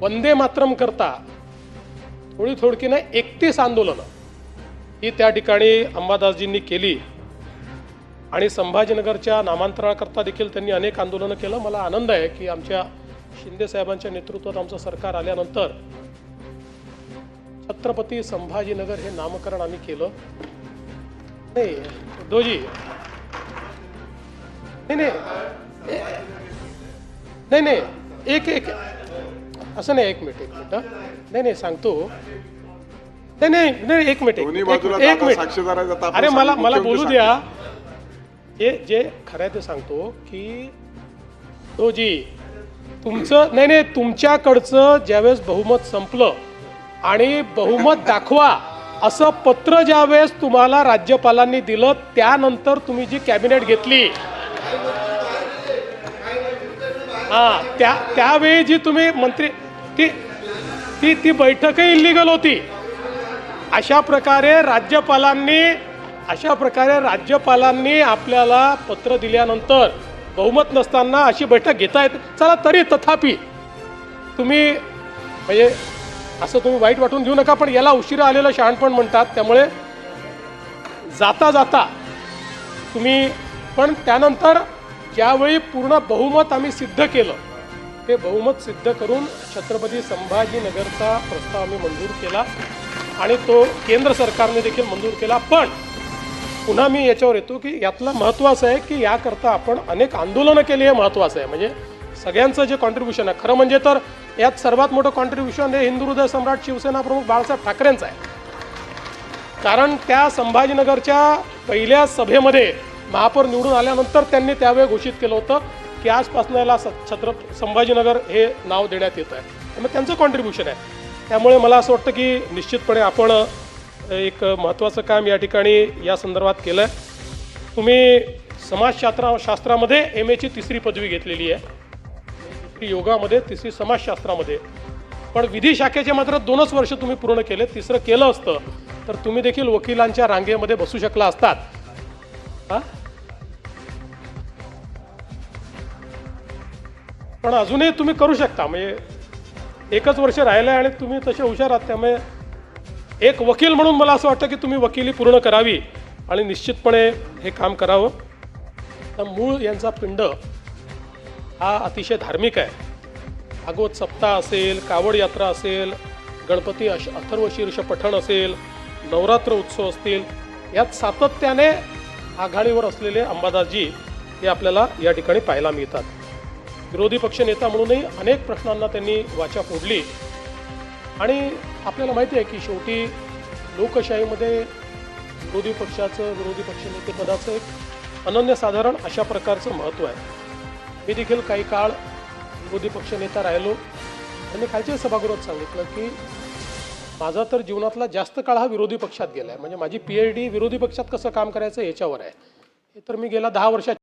वंदे मातरम करता थोडी थोडकी नाही एकतीस आंदोलनं ही त्या ठिकाणी अंबादासजींनी केली. आणि संभाजीनगरच्या नामांतराकरता देखील त्यांनी अनेक आंदोलनं केलं. मला आनंद आहे की आमच्या शिंदे साहेबांच्या नेतृत्वात आमचं सरकार आल्यानंतर छत्रपती संभाजीनगर हे नामकरण आम्ही केलं. नाही दोजी नाही नाही. नाही नाही. एक एक. असं नाही एक मिनिट एक मिनिट हं. नाही नाही सांगतो. नाही नाही नाही एक मिनिट एक मिनिट, अरे मला मला बोलू द्या. जे जे खरं आहे ते सांगतो की तो जी तुमचं नाही नाही तुमच्याकडचं ज्यावेळेस बहुमत संपलं आणि बहुमत दाखवा असं पत्र ज्यावेळेस तुम्हाला राज्यपालांनी दिलं त्यानंतर तुम्ही जी कॅबिनेट घेतली. हा त्या त्यावेळी जी तुम्ही मंत्री ती ती ती बैठकही इलिगल होती. अशा प्रकारे राज्यपालांनी अशा प्रकारे राज्यपालांनी आपल्याला पत्र दिल्यानंतर बहुमत नसताना अशी बैठक घेता येत. चला तरी तथापि तुम्ही म्हणजे असं तुम्ही वाईट वाटून घेऊ नका पण याला उशिरा आलेलं शहाणपण म्हणतात. त्यामुळे जाता जाता तुम्ही पण त्यानंतर ज्यावेळी पूर्ण बहुमत आम्ही सिद्ध केलं ते बहुमत सिद्ध करून छत्रपती संभाजीनगरचा प्रस्ताव आम्ही मंजूर केला. आणि तो केंद्र सरकारने देखील मंजूर केला. पण पुन्हा मी याच्यावर येतो की यातलं महत्त्वाचं आहे की याकरता आपण अनेक आंदोलनं केली हे महत्त्वाचं आहे. म्हणजे सगळ्यांचं जे कॉन्ट्रीब्युशन आहे खरं म्हणजे तर यात सर्वात मोठं कॉन्ट्रीब्युशन हे हिंदू हृदय सम्राट शिवसेना प्रमुख बाळासाहेब ठाकरेंचं आहे. कारण त्या संभाजीनगरच्या पहिल्या सभेमध्ये महापौर निवडून आल्यानंतर त्यांनी त्यावेळी घोषित केलं होतं की आजपासून याला स- छत्र संभाजीनगर हे नाव देण्यात येतं आहे. त्यामुळे त्यांचं कॉन्ट्रीब्युशन आहे. त्यामुळे मला असं वाटतं की निश्चितपणे आपण एक महत्त्वाचं काम या ठिकाणी या संदर्भात केलं आहे तुम्ही समाजशास्त्रा शास्त्रामध्ये एम एची तिसरी पदवी घेतलेली आहे. योगामध्ये तिसरी समाजशास्त्रामध्ये. पण विधी शाखेचे मात्र दोनच वर्ष तुम्ही पूर्ण केले. तिसरं केलं असतं तर तुम्ही देखील वकिलांच्या रांगेमध्ये बसू शकला असतात. हां? पण अजूनही तुम्ही करू शकता. म्हणजे एकच वर्ष राहिलं आहे आणि तुम्ही तसे हुशार आहात. त्यामुळे एक वकील म्हणून मला असं वाटतं की तुम्ही वकिली पूर्ण करावी आणि निश्चितपणे हे काम करावं. तर मूळ यांचा पिंड हा अतिशय धार्मिक आहे. भागवत सप्ताह असेल कावड यात्रा असेल गणपती अश अथर्व शीर्ष पठण असेल नवरात्र उत्सव असतील यात सातत्याने आघाडीवर असलेले अंबादासजी हे आपल्याला या ठिकाणी पाहायला मिळतात. विरोधी पक्ष नेता म्हणूनही अनेक प्रश्नांना त्यांनी वाचा फोडली. आणि आपल्याला माहिती आहे की शेवटी लोकशाहीमध्ये विरोधी पक्षाचं विरोधी पक्षनेतेपदाचं एक अनन्यसाधारण अशा प्रकारचं महत्त्व आहे. मी देखील काही काळ विरोधी पक्षनेता राहिलो. त्यांनी खालच्या सभागृहात सांगितलं की माझा तर जीवनातला जास्त काळ हा विरोधी पक्षात गेला आहे म्हणजे माझी पी एच डी विरोधी पक्षात कसं काम करायचं याच्यावर आहे. हे तर मी गेल्या दहा वर्षात